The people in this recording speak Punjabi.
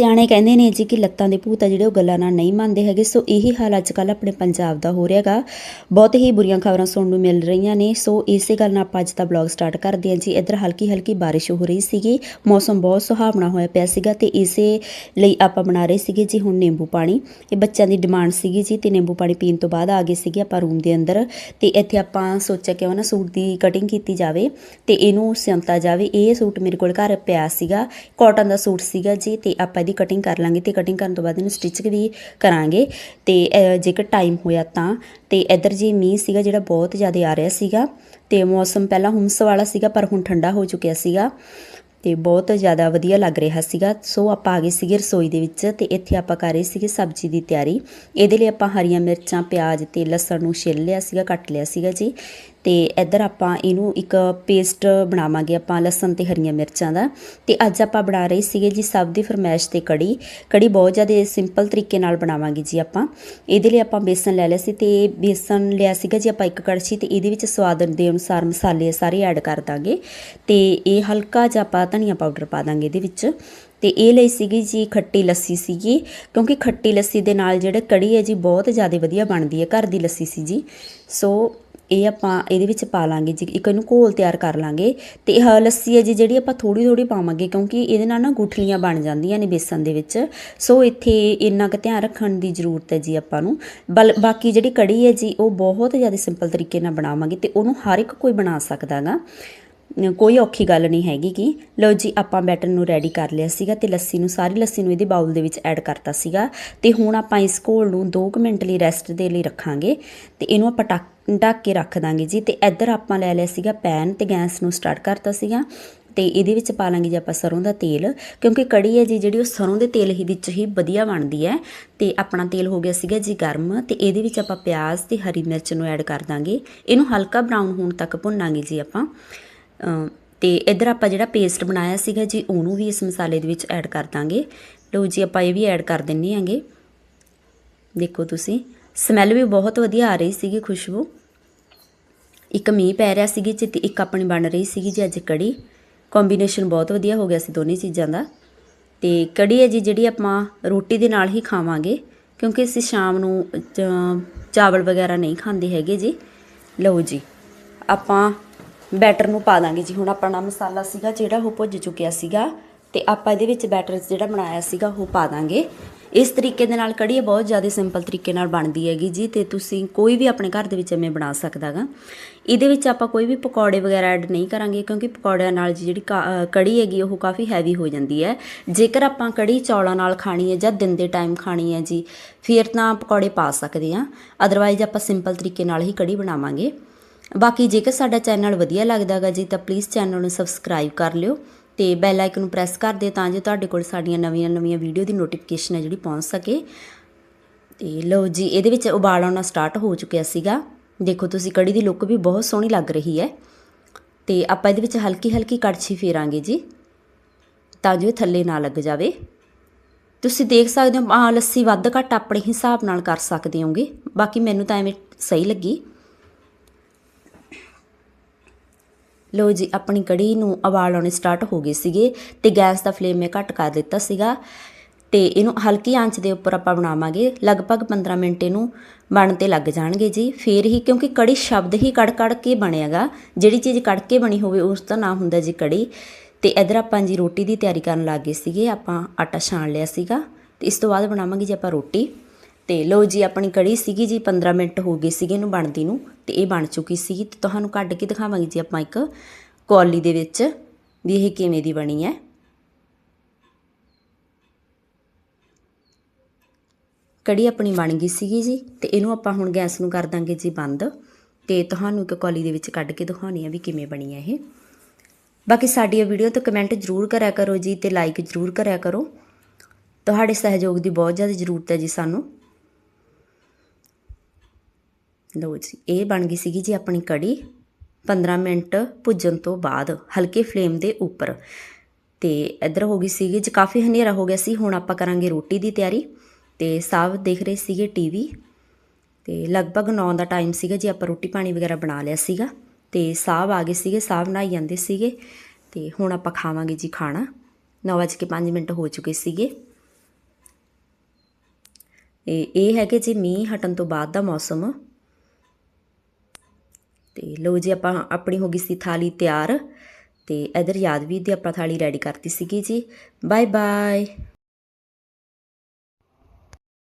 ਸਿਆਣੇ ਕਹਿੰਦੇ ਨੇ ਜੀ ਕਿ ਲੱਤਾਂ ਦੇ ਭੂਤ ਆ ਜਿਹੜੇ ਉਹ ਗੱਲਾਂ ਨਾਲ ਨਹੀਂ ਮੰਨਦੇ ਹੈਗੇ। ਸੋ ਇਹੀ ਹਾਲ ਅੱਜ ਕੱਲ ਆਪਣੇ ਪੰਜਾਬ ਦਾ ਹੋ ਰਿਹਾਗਾ। ਬਹੁਤ ਹੀ ਬੁਰੀਆਂ ਖਬਰਾਂ ਸੁਣਨ ਨੂੰ ਮਿਲ ਰਹੀਆਂ ਨੇ। ਸੋ ਇਸੇ ਗੱਲ ਨਾਲ ਆਪਾਂ ਅੱਜ ਦਾ ਬਲੌਗ ਸਟਾਰਟ ਕਰਦੇ ਹਾਂ ਜੀ। ਇੱਧਰ ਹਲਕੀ ਹਲਕੀ ਬਾਰਿਸ਼ ਹੋ ਰਹੀ ਸੀਗੀ। ਮੌਸਮ ਬਹੁਤ ਸੁਹਾਵਣਾ ਹੋਇਆ ਪਿਆ ਸੀਗਾ ਤੇ ਇਸੇ ਲਈ ਆਪਾਂ ਬਣਾ ਰਹੇ ਸੀਗੇ ਜੀ ਹੁਣ ਨਿੰਬੂ ਪਾਣੀ। ਇਹ ਬੱਚਿਆਂ ਦੀ ਡਿਮਾਂਡ ਸੀਗੀ ਜੀ ਤੇ ਨਿੰਬੂ ਪਾਣੀ ਪੀਣ ਤੋਂ ਬਾਅਦ ਆ ਗਏ ਸੀਗੇ ਆਪਾਂ ਰੂਮ ਦੇ ਅੰਦਰ। ਤੇ ਇੱਥੇ ਆਪਾਂ ਸੋਚਿਆ ਕਿ ਉਹ ਨਾ ਸੂਟ ਦੀ ਕਟਿੰਗ ਕੀਤੀ ਜਾਵੇ ਤੇ ਇਹਨੂੰ ਸਿਉਂਤਾ ਜਾਵੇ। ਇਹ ਸੂਟ ਮੇਰੇ ਕੋਲ ਘਰ ਪਿਆ ਸੀਗਾ। ਕਾਟਨ ਦਾ ਸੂਟ ਸੀਗਾ ਜੀ ਤੇ ਆਪਾਂ ਇਹਦੀ ਕਟਿੰਗ ਕਰ ਲਾਂਗੇ ਤੇ ਕਟਿੰਗ ਕਰਨ ਤੋਂ ਬਾਅਦ ਇਹਨੂੰ ਸਟਿਚ ਵੀ ਕਰਾਂਗੇ। ਤੇ ਜੇਕਰ ਟਾਈਮ ਹੋਇਆ ਤਾਂ, ਤੇ ਇੱਧਰ ਜੀ ਮੀਂਹ ਸੀਗਾ ਜਿਹੜਾ ਬਹੁਤ ਜ਼ਿਆਦਾ ਆ ਰਿਹਾ ਸੀਗਾ, ਤੇ ਮੌਸਮ ਪਹਿਲਾਂ ਹੁਮਸ ਵਾਲਾ ਸੀਗਾ, ਪਰ ਹੁਣ ਠੰਡਾ ਹੋ ਚੁੱਕਿਆ ਸੀਗਾ। ਤੇ ਬਹੁਤ ਜ਼ਿਆਦਾ ਵਧੀਆ ਲੱਗ ਰਿਹਾ ਸੀਗਾ। ਸੋ, ਆਪਾਂ ਆ ਗਏ ਸੀਗੇ ਰਸੋਈ ਦੇ ਵਿੱਚ ਤੇ ਇੱਥੇ ਆਪਾਂ ਕਰ ਰਹੇ ਸੀਗੇ ਸਬਜ਼ੀ ਦੀ ਤਿਆਰੀ। ਇਹਦੇ ਲਈ ਆਪਾਂ ਹਰੀਆਂ ਮਿਰਚਾਂ, ਪਿਆਜ਼ ਤੇ ਲਸਣ ਨੂੰ ਛਿੱਲ ਲਿਆ ਸੀਗਾ, ਕੱਟ ਲਿਆ ਸੀਗਾ ਜੀ। ਤੇ ਇੱਧਰ ਆਪਾਂ ਇਹਨੂੰ ਇੱਕ ਪੇਸਟ ਬਣਾਵਾਂਗੇ, ਆਪਾਂ ਲਸਣ ਤੇ ਹਰੀਆਂ ਮਿਰਚਾਂ ਦਾ। ਤੇ ਅੱਜ ਆਪਾਂ ਬਣਾ ਰਹੇ ਸੀਗੇ ਜੀ ਸਭ ਦੀ ਫਰਮੈਸ਼ ਤੇ ਕੜੀ। ਕੜੀ ਬਹੁਤ ਜ਼ਿਆਦਾ ਸਿੰਪਲ ਤਰੀਕੇ ਨਾਲ ਬਣਾਵਾਂਗੇ ਜੀ ਆਪਾਂ। ਇਹਦੇ ਲਈ ਆਪਾਂ ਬੇਸਨ ਲੈ ਲਿਆ ਸੀ ਤੇ ਬੇਸਨ ਲਿਆ ਸੀਗਾ ਜੀ ਆਪਾਂ ਇੱਕ ਕੜਛੀ ਤੇ ਇਹਦੇ ਵਿੱਚ ਸਵਾਦ ਦੇ ਅਨੁਸਾਰ ਮਸਾਲੇ ਸਾਰੇ ਐਡ ਕਰ ਦਾਂਗੇ। ਤੇ ਇਹ ਹਲਕਾ ਜਿਹਾ ਆਪਾਂ ਧਨੀਆ ਪਾਊਡਰ ਪਾ ਦਾਂਗੇ ਇਹਦੇ ਵਿੱਚ। ਤੇ ਇਹ ਲਈ ਸੀਗੀ ਜੀ ਖੱਟੀ ਲੱਸੀ ਸੀਗੀ, ਕਿਉਂਕਿ ਖੱਟੀ ਲੱਸੀ ਦੇ ਨਾਲ ਜਿਹੜਾ ਕੜੀ ਹੈ ਜੀ ਬਹੁਤ ਜ਼ਿਆਦਾ ਵਧੀਆ ਬਣਦੀ ਹੈ, ਘਰ ਦੀ ਲੱਸੀ ਸੀ ਜੀ। ਸੋ ਇਹ ਆਪਾਂ ਇਹਦੇ ਵਿੱਚ ਪਾ ਲਾਂਗੇ, ਜੀ ਇੱਕ ਇਹਨੂੰ ਘੋਲ ਤਿਆਰ ਕਰ ਲਾਂਗੇ, ਤੇ ਇਹ ਲੱਸੀ ਹੈ ਜੀ, ਜਿਹੜੀ ਆਪਾਂ ਥੋੜੀ ਥੋੜੀ ਪਾਵਾਂਗੇ, ਕਿਉਂਕਿ ਇਹਦੇ ਨਾਲ ਨਾ ਗੁਠਲੀਆਂ ਬਣ ਜਾਂਦੀਆਂ ਨੇ ਬੇਸਨ ਦੇ ਵਿੱਚ। ਸੋ ਇੱਥੇ ਇੰਨਾ ਕੁ ਧਿਆਨ ਰੱਖਣ ਦੀ ਜ਼ਰੂਰਤ ਹੈ ਜੀ ਆਪਾਂ ਨੂੰ। ਬਲ, ਬਾਕੀ ਜਿਹੜੀ ਕੜੀ ਹੈ ਜੀ, ਉਹ ਬਹੁਤ ਜ਼ਿਆਦਾ ਸਿੰਪਲ ਤਰੀਕੇ ਨਾਲ ਬਣਾਵਾਂਗੇ ਤੇ ਉਹਨੂੰ ਹਰ ਇੱਕ ਕੋਈ ਬਣਾ ਸਕਦਾਗਾ ਕੋਈ ਔਖੀ ਗੱਲ ਨਹੀਂ ਹੈਗੀ ਕਿ ਲਓ ਜੀ, ਆਪਾਂ ਬੈਟਰ ਨੂੰ ਰੈਡੀ ਕਰ ਲਿਆ ਸੀਗਾ ਤੇ ਲੱਸੀ ਨੂੰ, ਸਾਰੀ ਲੱਸੀ ਨੂੰ ਇਹਦੇ ਬਾਉਲ ਦੇ ਵਿੱਚ ਐਡ ਕਰਤਾ ਸੀਗਾ। ਤੇ ਹੁਣ ਆਪਾਂ ਇਸ ਘੋਲ ਨੂੰ 2 ਮਿੰਟ ਲਈ ਰੈਸਟ ਦੇ ਲਈ ਰੱਖਾਂਗੇ ਤੇ ਇਹਨੂੰ ਆਪਾਂ ਟੱਕ ਢੱਕ ਕੇ ਰੱਖ ਦਾਂਗੇ ਜੀ। ਤੇ ਇੱਧਰ ਆਪਾਂ ਲੈ ਲਿਆ ਸੀਗਾ ਪੈਨ ਤੇ ਗੈਸ ਨੂੰ ਸਟਾਰਟ ਕਰਤਾ ਸੀਗਾ। ਤੇ ਇਹਦੇ ਵਿੱਚ ਪਾ ਲਾਂਗੇ ਜੀ ਆਪਾਂ ਸਰੋਂ ਦਾ ਤੇਲ। ਕਿਉਂਕਿ ਕੜੀ ਹੈ ਜੀ, ਜਿਹੜੀ ਉਹ ਸਰੋਂ ਦੇ ਤੇਲ ਹੀ ਵਿੱਚ ਹੀ ਵਧੀਆ ਬਣਦੀ ਹੈ। ਤੇ ਆਪਣਾ ਤੇਲ ਹੋ ਗਿਆ ਸੀਗਾ ਜੀ ਗਰਮ। ਤੇ ਇਹਦੇ ਵਿੱਚ ਆਪਾਂ ਪਿਆਜ਼ ਤੇ ਹਰੀ ਮਿਰਚ ਨੂੰ ਐਡ ਕਰ ਦਾਂਗੇ। ਇਹਨੂੰ ਹਲਕਾ ਬਰਾਊਨ ਹੋਣ ਤੱਕ ਭੁੰਨਾਂਗੇ ਜੀ ਆਪਾਂ। ਅਮ ਤੇ ਇਧਰ ਆਪਾਂ ਜਿਹੜਾ ਪੇਸਟ ਬਣਾਇਆ ਸੀਗਾ ਜੀ, ਉਹਨੂੰ ਵੀ ਇਸ ਮਸਾਲੇ ਦੇ ਵਿੱਚ ਐਡ ਕਰ ਦਾਂਗੇ। ਲਓ ਜੀ, ਆਪਾਂ ਇਹ ਵੀ ਐਡ ਕਰ ਦਿੰਨੇ ਆਂਗੇ ਦੇਖੋ ਤੁਸੀਂ ਸਮੈਲ ਵੀ ਬਹੁਤ ਵਧੀਆ ਆ ਰਹੀ ਸੀਗੀ ਖੁਸ਼ਬੂ। ਇੱਕ ਮੀਂਹ ਪੈ ਰਿਹਾ ਸੀਗੀ ਜੀ ਤੇ ਇੱਕ ਆਪਣੀ ਬਣ ਰਹੀ ਸੀਗੀ ਜੀ ਅੱਜ ਕੜੀ। ਕੰਬੀਨੇਸ਼ਨ ਬਹੁਤ ਵਧੀਆ ਹੋ ਗਿਆ ਸੀ ਦੋਨੇ ਚੀਜ਼ਾਂ ਦਾ। ਤੇ ਕੜੀ ਹੈ ਜੀ ਜਿਹੜੀ ਆਪਾਂ ਰੋਟੀ ਦੇ ਨਾਲ ਹੀ ਖਾਵਾਂਗੇ, ਕਿਉਂਕਿ ਅਸੀਂ ਸ਼ਾਮ ਨੂੰ ਚਾਵਲ ਵਗੈਰਾ ਨਹੀਂ ਖਾਂਦੇ ਹੈਗੇ ਜੀ। ਲਓ ਜੀ, ਆਪਾਂ ਬੈਟਰ ਨੂੰ ਪਾ ਦਾਂਗੇ ਜੀ। ਹੁਣ ਆਪਣਾ ਮਸਾਲਾ ਸੀਗਾ ਜਿਹੜਾ ਉਹ ਭੁੱਜ ਚੁੱਕਿਆ ਸੀਗਾ, ਤੇ ਆਪਾਂ ਇਹਦੇ ਵਿੱਚ ਬੈਟਰ ਜਿਹੜਾ ਬਣਾਇਆ ਸੀਗਾ ਉਹ ਪਾ ਦਾਂਗੇ। ਇਸ ਤਰੀਕੇ ਦੇ ਨਾਲ ਕੜੀ ਬਹੁਤ ਜ਼ਿਆਦਾ ਸਿੰਪਲ ਤਰੀਕੇ ਨਾਲ ਬਣਦੀ ਹੈਗੀ ਜੀ ਤੇ ਤੁਸੀਂ ਕੋਈ ਵੀ ਆਪਣੇ ਘਰ ਦੇ ਵਿੱਚ ਐਵੇਂ ਬਣਾ ਸਕਦਾਗਾ। ਇਹਦੇ ਵਿੱਚ ਆਪਾਂ ਕੋਈ ਵੀ ਪਕੌੜੇ ਵਗੈਰਾ ਐਡ ਨਹੀਂ ਕਰਾਂਗੇ ਕਿਉਂਕਿ ਪਕੌੜਿਆਂ ਨਾਲ ਜੀ ਜਿਹੜੀ ਕਾ- ਕੜੀ ਹੈਗੀ ਉਹ ਕਾਫੀ ਹੈਵੀ ਹੋ ਜਾਂਦੀ ਹੈ। ਜੇਕਰ ਆਪਾਂ ਕੜੀ ਚੌਲਾਂ ਨਾਲ ਖਾਣੀ ਹੈ ਜਾਂ ਦਿਨ ਦੇ ਟਾਈਮ ਖਾਣੀ ਹੈ ਜੀ, ਫਿਰ ਤਾਂ ਪਕੌੜੇ ਪਾ ਸਕਦੇ ਆ ਅਦਰਵਾਈਜ਼ ਆਪਾਂ ਸਿੰਪਲ ਤਰੀਕੇ ਨਾਲ ਹੀ ਕੜੀ ਬਣਾਵਾਂਗੇ। ਬਾਕੀ ਜੇਕਰ ਸਾਡਾ ਚੈਨਲ ਵਧੀਆ ਲੱਗਦਾਗਾ ਜੀ ਤਾਂ ਪਲੀਜ਼ ਚੈਨਲ ਨੂੰ ਸਬਸਕ੍ਰਾਈਬ ਕਰ ਲਿਓ। ਤੇ ਬੈਲ ਆਈਕਨ ਨੂੰ ਪ੍ਰੈਸ ਕਰ ਦਿਓ ਤਾਂ ਜੋ ਤੁਹਾਡੇ ਕੋਲ ਸਾਡੀਆਂ ਨਵੀਆਂ-ਨਵੀਆਂ ਵੀਡੀਓ ਦੀ ਨੋਟੀਫਿਕੇਸ਼ਨ ਹੈ ਜਿਹੜੀ ਪਹੁੰਚ ਸਕੇ। ਤੇ ਲਓ ਜੀ, ਇਹਦੇ ਵਿੱਚ ਉਬਾਲ ਆਉਣਾ ਸਟਾਰਟ ਹੋ ਚੁੱਕਿਆ ਸੀਗਾ। ਦੇਖੋ ਤੁਸੀਂ ਕੜੀ ਦੀ ਲੁੱਕ ਵੀ ਬਹੁਤ ਸੋਹਣੀ ਲੱਗ ਰਹੀ ਹੈ। ਤੇ ਆਪਾਂ ਇਹਦੇ ਵਿੱਚ ਹਲਕੀ-ਹਲਕੀ ਕੜਛੀ ਫੇਰਾਂਗੇ ਜੀ, ਤਾਂ ਜੋ ਇਹ ਥੱਲੇ ਨਾ ਲੱਗ ਜਾਵੇ। ਤੁਸੀਂ ਦੇਖ ਸਕਦੇ ਹੋ ਆ ਲੱਸੀ ਵੱਧ ਘੱਟ ਆਪਣੇ ਹਿਸਾਬ ਨਾਲ ਕਰ ਸਕਦੇ ਹੋਗੇ। ਬਾਕੀ ਮੈਨੂੰ ਤਾਂ ਐਵੇਂ ਸਹੀ ਲੱਗੀ। ਲੋ ਜੀ, ਆਪਣੀ ਕੜੀ ਨੂੰ ਉਬਾਲ ਆਉਣੇ ਸਟਾਰਟ ਹੋ ਗਏ ਸੀਗੇ ਤੇ ਗੈਸ ਦਾ ਫਲੇਮ ਮੈਂ ਘੱਟ ਕਰ ਦਿੱਤਾ ਸੀਗਾ ਤੇ ਇਹਨੂੰ ਹਲਕੀ ਆਂਚ ਦੇ ਉੱਪਰ ਆਪਾਂ ਬਣਾਵਾਂਗੇ। ਲਗਭਗ 15 ਮਿੰਟ ਇਹਨੂੰ ਬਣ ਤੇ ਲੱਗ ਜਾਣਗੇ ਜੀ। ਫੇਰ ਹੀ, ਕਿਉਂਕਿ ਕੜੀ ਸ਼ਬਦ ਹੀ ਕੜ ਕੜ ਕੇ ਬਣੇਗਾ ਜਿਹੜੀ ਚੀਜ਼ ਕੜ ਕੇ ਬਣੀ ਹੋਵੇ, ਉਸ ਦਾ ਨਾਮ ਹੁੰਦਾ ਜੀ ਕੜੀ। ਤੇ ਇਧਰ ਆਪਾਂ ਜੀ ਰੋਟੀ ਦੀ ਤਿਆਰੀ ਕਰਨ ਲੱਗ ਗਏ ਸੀਗੇ। ਆਪਾਂ ਆਟਾ ਛਾਣ ਲਿਆ ਸੀਗਾ। ਤੇ ਇਸ ਤੋਂ ਬਾਅਦ ਬਣਾਵਾਂਗੇ ਜੀ ਆਪਾਂ ਰੋਟੀ। ਤੇ ਲੋ ਜੀ, ਆਪਣੀ ਕੜੀ ਸੀਗੀ ਜੀ 15 ਮਿੰਟ ਹੋ ਗਏ ਸੀਗੇ ਇਹਨੂੰ ਬਣਦੀ ਨੂੰ, ਤੇ ਇਹ ਬਣ ਚੁੱਕੀ ਸੀਗੀ ਤੇ ਤੁਹਾਨੂੰ ਕੱਢ ਕੇ ਦਿਖਾਵਾਂਗੇ ਜੀ ਆਪਾਂ ਇੱਕ ਕੌਲੀ ਦੇ ਵਿੱਚ ਵੀ ਇਹ ਕਿਵੇਂ ਦੀ ਬਣੀ ਹੈ। ਕੜੀ ਆਪਣੀ ਬਣ ਗਈ ਸੀਗੀ ਜੀ, ਤੇ ਇਹਨੂੰ ਆਪਾਂ ਹੁਣ ਗੈਸ ਨੂੰ ਕਰ ਦਾਂਗੇ ਜੀ ਬੰਦ, ਤੇ ਤੁਹਾਨੂੰ ਇੱਕ ਕੌਲੀ ਦੇ ਵਿੱਚ ਕੱਢ ਕੇ ਦਿਖਾਉਣੀ ਆ ਵੀ ਕਿਵੇਂ ਬਣੀ ਹੈ ਇਹ। ਬਾਕੀ ਸਾਡੀ ਇਹ ਵੀਡੀਓ ਤੇ ਕਮੈਂਟ ਜ਼ਰੂਰ ਕਰਿਆ ਕਰੋ ਜੀ ਤੇ ਲਾਈਕ ਜ਼ਰੂਰ ਕਰਿਆ ਕਰੋ। ਤੁਹਾਡੇ ਸਹਿਯੋਗ ਦੀ ਬਹੁਤ ਜ਼ਿਆਦਾ ਜ਼ਰੂਰਤ ਹੈ ਜੀ ਸਾਨੂੰ। ਲਓ ਜੀ, ਇਹ ਬਣ ਗਈ ਸੀਗੀ ਜੀ ਆਪਣੀ ਕੜੀ। 15 ਮਿੰਟ ਭੁੱਜਣ ਤੋਂ ਬਾਅਦ ਹਲਕੇ ਫਲੇਮ ਦੇ ਉੱਪਰ। ਤੇ ਇੱਧਰ ਹੋ ਗਈ ਸੀਗੀ ਜੀ, ਕਾਫੀ ਹਨੇਰਾ ਹੋ ਗਿਆ ਸੀ, ਹੁਣ ਆਪਾਂ ਕਰਾਂਗੇ ਰੋਟੀ ਦੀ ਤਿਆਰੀ। ਤੇ ਸਭ ਦੇਖ ਰਹੇ ਸੀਗੇ ਟੀਵੀ। ਤੇ ਲਗਭਗ 9 ਦਾ ਟਾਈਮ ਸੀਗਾ ਜੀ, ਆਪਾਂ ਰੋਟੀ ਪਾਣੀ ਵਗੈਰਾ ਬਣਾ ਲਿਆ ਸੀਗਾ। ਤੇ ਸਾਹਬ ਆ ਗਏ ਸੀਗੇ ਸਾਹਬ ਨਹਾਈ ਜਾਂਦੇ ਸੀਗੇ। ਤੇ ਹੁਣ ਆਪਾਂ ਖਾਵਾਂਗੇ ਜੀ ਖਾਣਾ। 9:05 ਮਿੰਟ ਹੋ ਚੁੱਕੇ ਸੀਗੇ। ਇਹ ਇਹ ਹੈਗੇ ਜੀ ਮੀਂਹ ਹਟਣ ਤੋਂ ਬਾਅਦ ਦਾ ਮੌਸਮ। ਅਤੇ ਲਓ ਜੀ ਆਪਾਂ ਆਪਣੀ ਹੋ ਗਈ ਸੀ ਥਾਲੀ ਤਿਆਰ ਤੇ ਇਧਰ ਯਾਦਵੀਰ ਦੀ ਆਪਾਂ ਥਾਲੀ ਰੈਡੀ ਕਰਤੀ ਸੀਗੀ ਜੀ। Bye bye